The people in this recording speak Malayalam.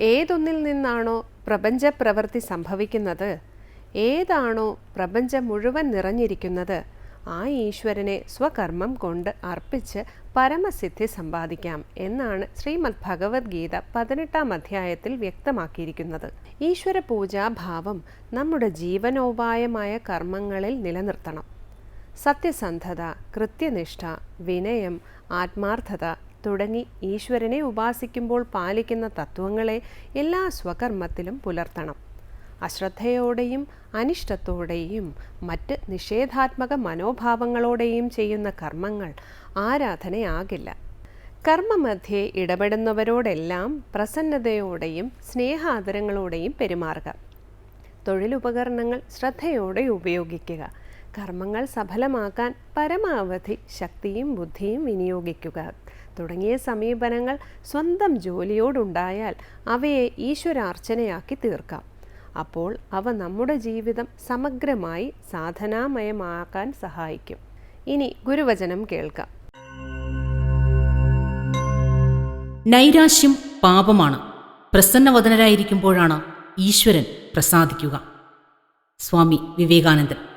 ഏതൊന്നിൽ നിന്നാണോ പ്രപഞ്ചപ്രവൃത്തി സംഭവിക്കുന്നത്? ഏതാണോ പ്രപഞ്ചം മുഴുവൻ നിറഞ്ഞിരിക്കുന്നത്? ആ ഈശ്വരനെ സ്വകർമ്മം കൊണ്ട് അർപ്പിച്ച് പരമസിദ്ധി സമ്പാദിക്കാം എന്നാണ് ശ്രീമദ് ഭഗവത്ഗീത പതിനെട്ടാം അധ്യായത്തിൽ വ്യക്തമാക്കിയിരിക്കുന്നത്. ഈശ്വര പൂജാഭാവം നമ്മുടെ ജീവനോപായമായ കർമ്മങ്ങളിൽ നിലനിർത്തണം. സത്യസന്ധത കൃത്യനിഷ്ഠ വിനയം ആത്മാർത്ഥത തുടങ്ങി ഈശ്വരനെ ഉപാസിക്കുമ്പോൾ പാലിക്കുന്ന തത്വങ്ങളെ എല്ലാ സ്വകർമ്മത്തിലും പുലർത്തണം. അശ്രദ്ധയോടെയും അനിഷ്ടത്തോടെയും മറ്റ് നിഷേധാത്മക മനോഭാവങ്ങളോടെയും ചെയ്യുന്ന കർമ്മങ്ങൾ ആരാധനയാകില്ല. കർമ്മമധ്യേ ഇടപെടുന്നവരോടെല്ലാം പ്രസന്നതയോടെയും സ്നേഹാദരങ്ങളോടെയും പെരുമാറുക. തൊഴിലുപകരണങ്ങൾ ശ്രദ്ധയോടെ ഉപയോഗിക്കുക. കർമ്മങ്ങൾ സഫലമാക്കാൻ പരമാവധി ശക്തിയും ബുദ്ധിയും വിനിയോഗിക്കുക. തുടങ്ങിയ സമീപനങ്ങൾ സ്വന്തം ജോലിയോടുണ്ടായാൽ അവയെ ഈശ്വരാർച്ചനയാക്കി തീർക്കാം. അപ്പോൾ അവ നമ്മുടെ ജീവിതം സമഗ്രമായി സാധനാമയമാക്കാൻ സഹായിക്കും. ഇനി ഗുരുവചനം കേൾക്കാം. നൈരാശ്യം പാപമാണ്. പ്രസന്നവദനരായിരിക്കുമ്പോഴാണ് ഈശ്വരൻ പ്രസാദിക്കുക. സ്വാമി വിവേകാനന്ദൻ.